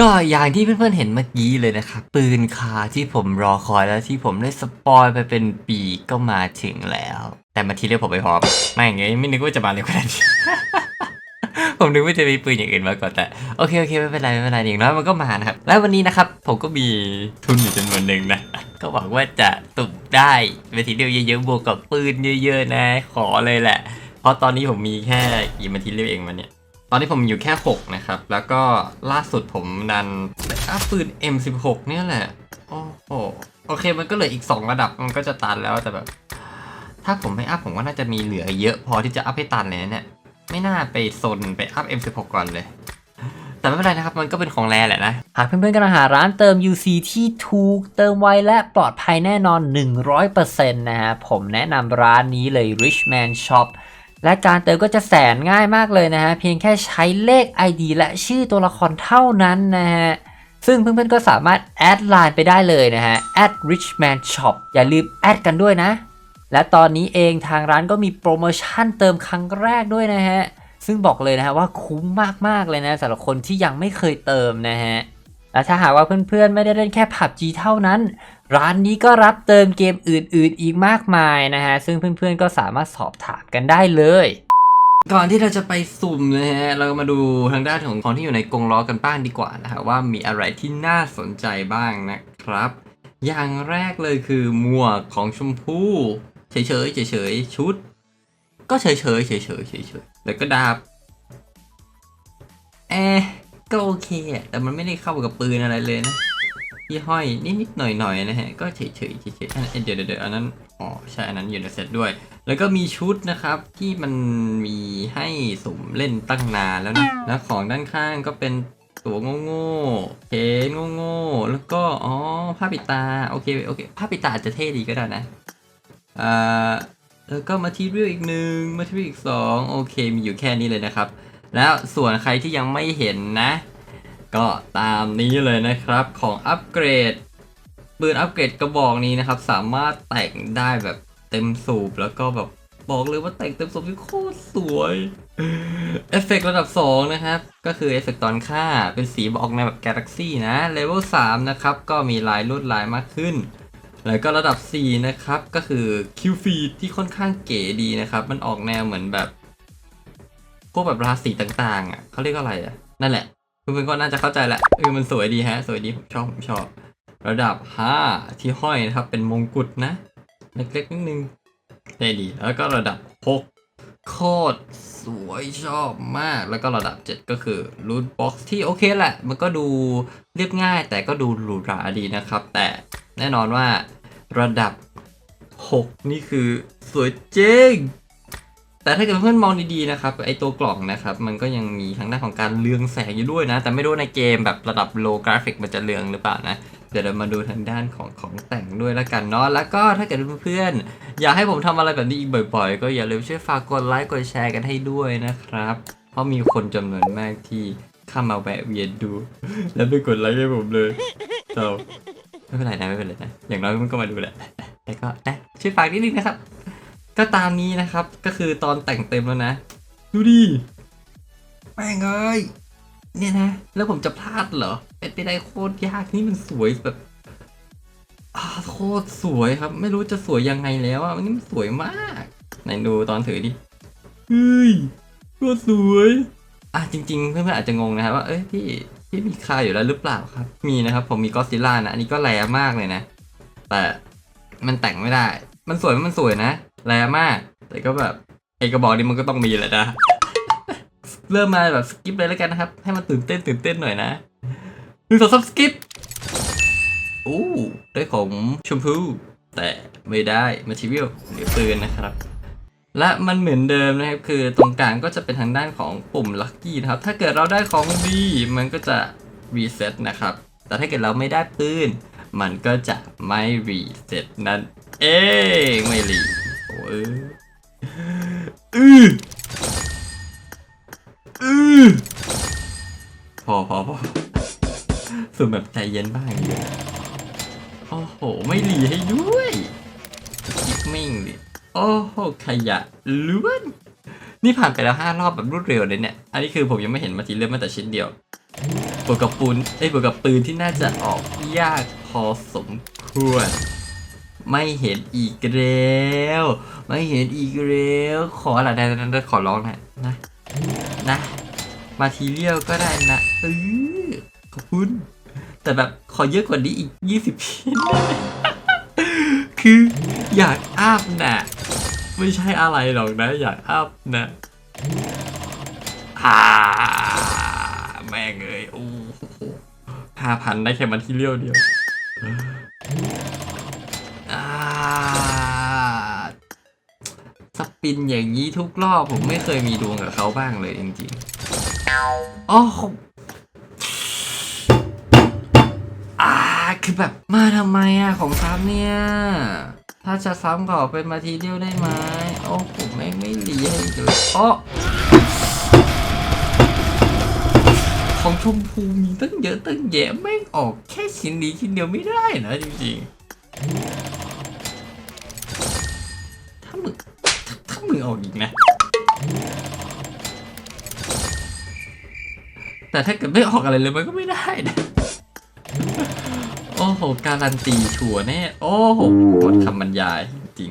ก็อย่างที่เพื่อนๆเห็นเมื่อกี้เลยนะครับ ปืนคาที่ผมรอคอยแล้วที่ผมได้สปอยไปเป็นปีก็มาถึงแล้ว แต่มาทีเรียกผมไปพร้อมไม่ไงไม่นึกว่าจะมาเร็วขนาดนี้ผมนึกว่าจะมีปืนอย่างอื่นมาก่อนแต่โอเคโอเคไม่เป็นไรไม่เป็นไรอย่างน้อยมันก็มานะครับ และวันนี้นะครับผมก็มีทุนอยู่จำนวนหนึ่งนะ ก็หวังว่าจะตุบได้เวทีเดียวเยอะๆบวกกับปืนเยอะ ๆ นะ ขอเลยแหละ เพราะตอนนี้ผมมีแค่กี่มาทีเรียเองมันเนี่ย ตอนนี้ผมอยู่แค่ 6 นะครับ แล้วก็ล่าสุดผมดันอัพปืน M16 เนี่ยแหละ โอ้โห โอเคมันก็เหลืออีก 2 ระดับมันก็จะตันแล้วแต่แบบ ถ้าผมไม่อัพผมว่าน่าจะมีเหลือเยอะพอที่จะอัพให้ตันเลยนะเนี่ย ไม่น่าไปซนไปอัพ M16 ก่อนเลย แต่ไม่เป็นไรนะครับ มันก็เป็นของแรแหละนะ หากเพื่อนๆกำลังหาร้านเติม UC ที่ถูก เติมไวและปลอดภัยแน่นอน 100%นะฮะ ผมแนะนำร้านนี้เลย Richman Shop และการเติมก็จะแสนง่ายมากเลยนะฮะ เพียงแค่ใช้เลข ID และชื่อตัวละครเท่านั้นนะฮะ ซึ่งเพื่อนๆก็สามารถแอดไลน์ไปได้เลยนะฮะ @richman shop อย่าลืมแอดกันด้วยนะ และตอนนี้เองทางร้านก็มีโปรโมชั่นเติมครั้งแรกด้วยนะฮะ ซึ่งบอกเลยนะฮะว่าคุ้มมากๆเลยนะสำหรับคนที่ยังไม่เคยเติมนะฮะและถ้าหากว่าเพื่อนๆไม่ได้เล่นแค่ PUBG เท่านั้น ร้านนี้ก็รับเติมเกมอื่นๆ อีกมากมายนะฮะ ซึ่งเพื่อนๆ ก็สามารถสอบถามกันได้เลย ก่อนที่เราจะไปสุ่มนะฮะ เรามาดูทางด้านของของที่อยู่ในกรงล้อกันบ้างดีกว่านะฮะว่ามีอะไรที่น่าสนใจบ้างนะครับ อย่างแรกเลยคือหมวกของชมพู่เฉยๆเฉยๆชุด ก็เฉยๆเฉยๆเฉยๆแล้วก็ดาบเอะก็โอเคแต่มันไม่ได้เข้ากับปืนอะไรเลยนะ ที่ห้อยนิดๆหน่อยๆนะฮะก็เฉยๆเฉยๆอันเอ้ยเดี๋ยวเดี๋ยวอันนั้นอ๋อใช่อันนั้นอยู่ในเซตด้วย แล้วก็มีชุดนะครับที่มันมีให้สมเล่นตั้งนานแล้วนะแล้วของด้านข้างก็เป็นตัวโง่ๆเทนโง่ๆแล้วก็อ๋อผ้าปิดตาโอเคโอเคผ้าปิดตาอาจจะเท่ดีก็ได้นะอ่าแล้วก็มาทีเรียลอีกหนึ่งมาทีเรียลอีกสองโอเคมีอยู่แค่นี้เลยนะครับ แล้วส่วนใครที่ยังไม่เห็นนะ ก็ตามนี้เลยนะครับของอัปเกรดปืนอัปเกรดกระบอกนี้นะครับ สามารถแต่งได้แบบเต็มสูบแล้วก็แบบบอกเลยว่าแต่งเต็มสูบที่โคตรสวยเอฟเฟกต์ระดับ 2 นะครับ ก็คือเอฟเฟกต์ตอนฆ่าเป็นสีบอกในแบบกาแล็กซี่นะเลเวล3นะครับ ก็มีลายลวดลายมากขึ้น แล้วก็ระดับ 4 นะครับ ก็คือคิวฟีดที่ค่อนข้างเก๋ดีนะครับ มันออกแนวเหมือนแบบ พวกแบบราศีต่างๆอะเขาเรียกว่าอะไรอะ นั่นแหละ เพื่อนๆก็น่าจะเข้าใจแหละเออมันสวยดีฮะ สวยดีผมชอบผมชอบ ระดับ5ที่ห้อยนะครับ เป็นมงกุฎนะ เล็กๆนิดนึงได้ดี แล้วก็ระดับ6โคตรสวยชอบมาก แล้วก็ระดับ 7 ก็คือรูทบ็อกซ์ที่โอเคแหละ มันก็ดูเรียบง่าย แต่ก็ดูหรูหราดีนะครับ แต่แน่นอนว่าระดับ 6 นี่คือสวยจริง แต่ถ้าเกิดเพื่อนมองดีๆนะครับไอตัวกล่องนะครับมันก็ยังมีทางด้านของการเรืองแสงอยู่ด้วยนะ แต่ไม่รู้ในเกมแบบระดับ low graphic มันจะเรืองหรือเปล่านะเดี๋ยวเรามาดูทางด้านของของแต่งด้วยละกันเนาะแล้วก็ถ้าเกิดเพื่อนๆอยากให้ผมทำอะไรแบบนี้อีกบ่อย ๆ ก็อย่าลืมช่วยฝากกดไลค์กดแชร์กันให้ด้วยนะครับ เพราะมีคนจำนวนมากที่เข้ามาแวะเวียนดู แล้วไม่กดไลค์ให้ผมเลยเจ้าไม่เป็นไรนะไม่เป็นไรนะอย่างน้อยมันก็มาดูแหละแต่ก็นะช่วยฝากนิดนึงนะครับ ก็ตามนี้นะครับก็คือตอนแต่งเต็มแล้วนะ ดูดิแม่งเอ้ยเนี่ยนะ แล้วผมจะพลาดเหรอ เป็นไปได้โคตรยากนี่มันสวยแบบโคตรสวยครับ ไม่รู้จะสวยยังไงแล้วอะนี่มันสวยมากไหนดูตอนถือดิเฮ้ยโคตรสวยอะจริง ๆ เพื่อนๆอาจจะงงนะครับว่าเอ้ยพี่พี่มีคาอยู่แล้วหรือเปล่าครับ มีนะครับ ผมมีก็ซิล่านะอันนี้ก็แรงมากเลยนะ แต่มันแต่งไม่ได้ มันสวยมันสวยนะ แรงมาก แต่ก็แบบไอกระบอกนี้มันก็ต้องมีแหละนะ เริ่มมาแบบสกิปเลยแล้วกันนะครับ ให้มันตื่นเต้นตื่นเต้นหน่อยนะหนึ่งสองสามสกิปอู้ได้ของชมพูแต่ไม่ได้มาทีเรียลหรือปืนนะครับ และมันเหมือนเดิมนะครับ คือตรงกลางก็จะเป็นทางด้านของปุ่มลัคกี้นะครับ ถ้าเกิดเราได้ของดีมันก็จะรีเซ็ตนะครับ แต่ถ้าเกิดเราไม่ได้ปืน มันก็จะไม่รีเซ็ตนั่นเองไม่รี โอ้ยอืออือพอพอพอสุดแบบใจเย็นบ้างเลยโอ้โห ไม่รีให้ด้วยคิดมิ่งดิโอ้โห ขยะล้วน นี่ผ่านไปแล้วห้ารอบแบบรวดเร็วเลยเนี่ย อันนี้คือผมยังไม่เห็นมาทีเริ่มม้แต่ชิ้นเดียวบวกกับปูนไอ้ยบวกกับปืนที่น่าจะออกยากพอสมควร ไม่เห็นอีกแล้วไม่เห็นอีกแล้วขออะไรได้นั้นขอร้องนะนะนะมาทีเรียลก็ได้นะเออขอบคุณ แต่แบบขอเยอะกว่านี้อีก 20ชิ้นคืออยากอัพนะไม่ใช่อะไรหรอกนะ อยากอัพนะอ่าแม่งเอ้ยโอ้ห้าพันได้แค่มันที่เลี้ยวเดียว ปินอย่างนี้ทุกรอบผมไม่เคยมีดวงกับเขาบ้างเลยจริงๆอ๋ออ่าคือแบบมาทำไมอะของซ้ำเนี่ย ถ้าจะซ้ำก็เป็นมาทีเดียวได้ไหมโอ้ผมแม่ไม่หลีให้เลยอ๋อของชมพูมีตั้งเยอะตั้งแยะแม่งออกแค่ชิ้นนี้ชิ้นเดียวไม่ได้นะจริงๆ ออกอีกนะ แต่ถ้าเกิดไม่ออกอะไรเลยมันก็ไม่ได้นะ โอ้โห การันตีชัวแน่ โอ้โหหมดคำบรรยายจริง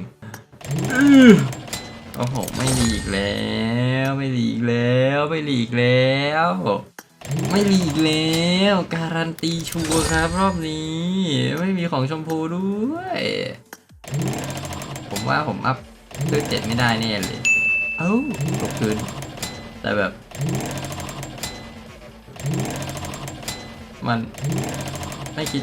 โอ้โห ไม่หลีกแล้ว ไม่หลีกแล้ว ไม่หลีกแล้ว ไม่มีอีกแล้ว การันตีชัวครับรอบนี้ ไม่มีของชมพูด้วย ผมว่าผมอัพ ด้วยเจ็ดไม่ได้แน่เลย เอ้าตกคืน แต่แบบ มันไม่คิด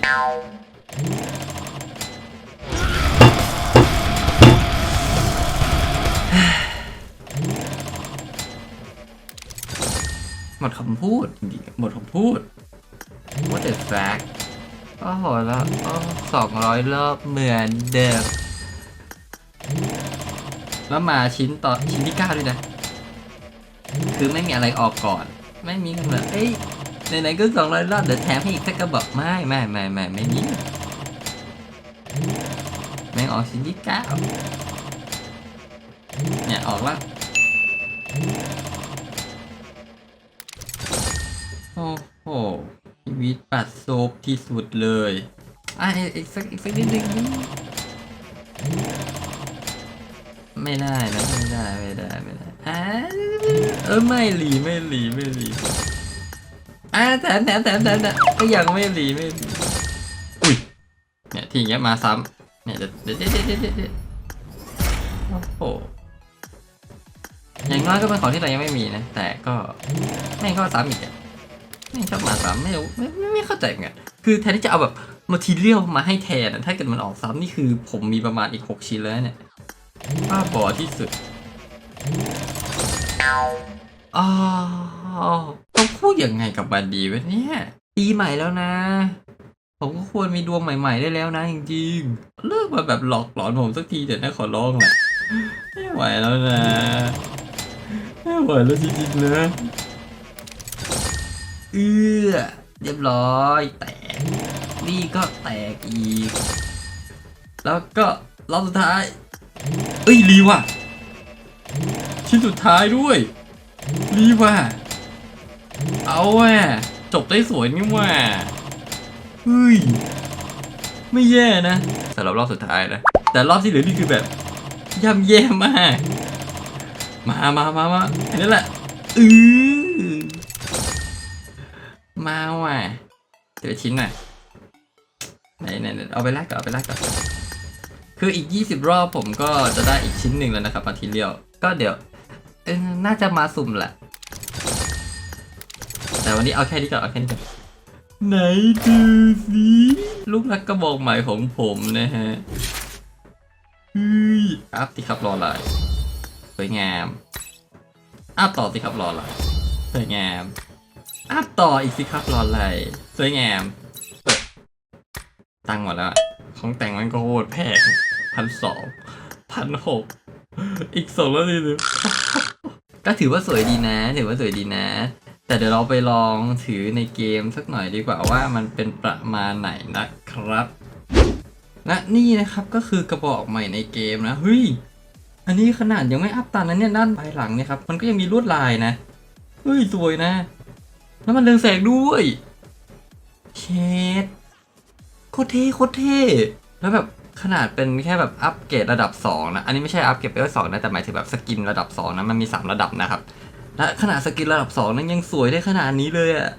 หมดคำพูดจริงๆหมดคำพูด What the fuck โอ้โหแล้วสองร้อยรอบเหมือนเดิม แล้วมาชิ้นต่อชิ้นที่เก้าด้วยนะ คือไม่มีอะไรออกก่อน ไม่มีกันแบบเอ้ยไหนๆก็สองร้อยรอบเดี๋ยวแถมให้อีกสักกระบอกไม่ไม่ไม่ไม่ไม่มีแม่ออกชิ้นที่เก้าเนี่ยออกแล้วโอ้โหชีวิตปัดโซบที่สุดเลยอะอีกอีกสักอีกสักนิดนึง ไม่ได้นะไม่ได้ไม่ได้ไม่ได้อ่าเออไม่หลีไม่หลีไม่หลีอ่าแถมแถมแถมแถมแถมก็ยังไม่หลีไม่หลีอุ้ยเนี่ยทีเงี้ยมาซ้ำเนี่ยเดี๋ยวเดี๋ยวเดี๋ยวเดี๋ยวเดี๋ยวเดี๋ยวโอ้โหอย่างน้อยก็เป็นของที่เรายังไม่มีนะ แต่ก็ไม่งก็ซ้ำอีกอะไม่ชอบมาซ้ำไม่รู้ไม่ไม่เข้าใจเหมือนกันคือแทนที่จะเอาแบบมาทีเรียลมาให้แทนถ้าเกิดมันออกซ้ำนี่คือผมมีประมาณอีก 6 ชิ้นแล้วเนี่ย บ้าบอที่สุดอ๋อต้องพูดยังไงกับบันดีวะเนี่ยปีใหม่แล้วนะ ผมก็ควรมีดวงใหม่ๆได้แล้วนะจริงๆ เลิกมาแบบหลอกหลอนผมสักทีเดี๋ยวนะขอร้องแหละไม่ไหวแล้วนะ ไม่ไหวแล้วจริงๆนะเอื้อเรียบร้อยแตกนี่ก็แตกอีก แล้วก็รอบสุดท้าย เอ้ยรีว่ะ ชิ้นสุดท้ายด้วย รีว่ะ เอาว่ะจบได้สวยนี่ว่ะเฮ้ย ไม่แย่นะสำหรับรอบสุดท้ายนะ แต่รอบที่เหลือนี่คือแบบย่ำแย่มาก มามามามาอันนี้แหละอือมาว่ะเดี๋ยวชิ้นหน่อยไหนไหนไหนเอาไปแลกก่อนเอาไปแลกก่อน คืออีก 20 รอบผมก็จะได้อีกชิ้นหนึ่งแล้วนะครับมาทีเรียวก็เดี๋ยวเออน่าจะมาสุ่มแหละ แต่วันนี้เอาแค่นี้ก่อนเอาแค่นี้ก่อนไหนดูสิลูกรักกระบอกใหม่ของผมนะฮะเฮ้ยอัพสิครับรออะไรสวยงามอัพต่อสิครับรออะไรสวยงามอัพต่ออีกสิครับรออะไรสวยงามตังค์หมดแล้วของแต่งมันก็โคตรแพง พันสองพันหกอีกสองแล้วนี่นึก็ถือว่าสวยดีนะ ถือว่าสวยดีนะ แต่เดี๋ยวเราไปลองถือในเกมสักหน่อยดีกว่าว่ามันเป็นประมาณไหนนะครับและนี่นะครับก็คือกระบอกใหม่ในเกมนะเฮ้ยอันนี้ขนาดยังไม่อัพตานั้นเนี่ยด้านปลายหลังเนี่ยครับมันก็ยังมีลวดลายนะเฮ้ยสวยนะ แล้วมันเรืองแสงด้วยเชดโคตรเท่โคตรเท่แล้วแบบ ขนาดเป็นแค่แบบอัปเกรดระดับ 2 นะ อันนี้ไม่ใช่อัปเกรดไปว่าสองนะ แต่หมายถึงแบบสกินระดับ 2 นะ มันมี 3 ระดับนะครับ และขนาดสกินระดับ 2 นั้นยังสวยได้ขนาดนี้เลยอะ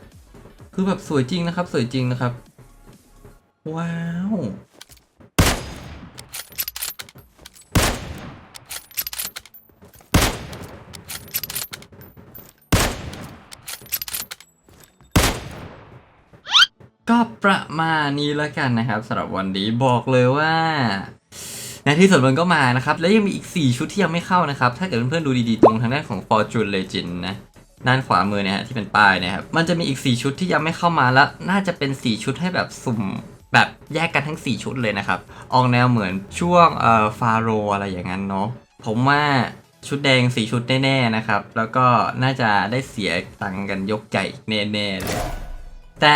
คือแบบสวยจริงนะครับ สวยจริงนะครับ ว้าว ก็ประมาณนี้แล้วกันนะครับสำหรับวันนี้บอกเลยว่าในที่สุดมันก็มานะครับ และยังมีอีก 4 ชุดที่ยังไม่เข้านะครับ ถ้าเกิดเพื่อนๆดูดีๆ ตรงทางด้านของ Fortune Legend นะด้านขวามือเนี่ยฮะที่เป็นป้ายเนะครับ มันจะมีอีก 4 ชุดที่ยังไม่เข้ามาแล้ว น่าจะเป็น 4 ชุดให้แบบสุ่มแบบแยกกันทั้ง 4 ชุดเลยนะครับ ออกแนวเหมือนช่วงเอ่อฟาโรอะไรอย่างนั้นเนาะผมว่าชุดแดง 4 ชุดแน่ๆนะครับ แล้วก็น่าจะได้เสียตังกันยกใหญ่แน่ๆเลยแต่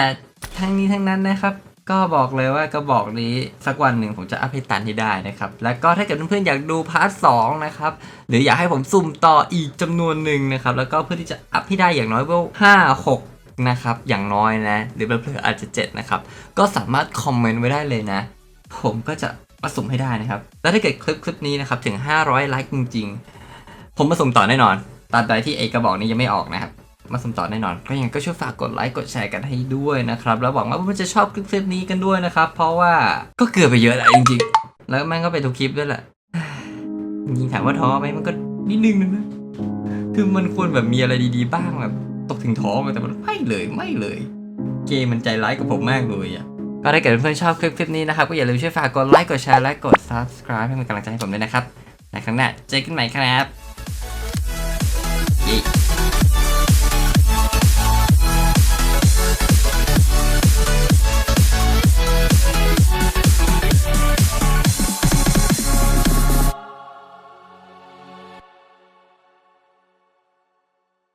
ทั้งนี้ทั้งนั้นนะครับ ก็บอกเลยว่ากระบอกนี้สักวันหนึ่งผมจะอัพให้ตันให้ได้นะครับ แล้วก็ถ้าเกิดเพื่อนๆอยากดูพาร์ทสองนะครับ หรืออยากให้ผมสุ่มต่ออีกจำนวนหนึ่งนะครับ แล้วก็เพื่อที่จะอัพให้ได้อย่างน้อยเวลห้าหกนะครับ อย่างน้อยนะ หรือเพื่อๆอาจจะ7นะครับ ก็สามารถคอมเมนต์ไว้ได้เลยนะ ผมก็จะมาสุ่มให้ได้นะครับ แล้วถ้าเกิดคลิปคลิปนี้นะครับถึง 500ไลค์จริงๆ ผมมาสุ่มต่อแน่นอนตาบใดที่ไอกระบอกนี้ยังไม่ออกนะครับ มาสมต่อแน่นอน ก็ยังก็ช่วยฝากกดไลค์กดแชร์กันให้ด้วยนะครับแล้วหวังว่าเพื่อนจะชอบคลิปนี้กันด้วยนะครับ เพราะว่าก็เกือบไปเยอะแหล้วจริงๆ แล้วแม่งก็เป็นทุกคลิปด้วยแหละจริงๆถามว่าท้อไหมมันก็นิดนึงนะคือมันควรแบบมีอะไรดีๆบ้างแบบตกถึงท้อไหมแต่มันไม่เลยไม่เลย เกมมันใจร้ายกับผมมากเลยอะก็ถ้าเกิดเพื่อนๆชอบคลิปคลิปนี้นะครับ ก็อย่าลืมช่วยฝากกดไลค์กดแชร์และกด subscribe ให้เป็นกำลังใจให้ผมด้วยนะครับในครั้งหน้าเจอกันใหม่ครับ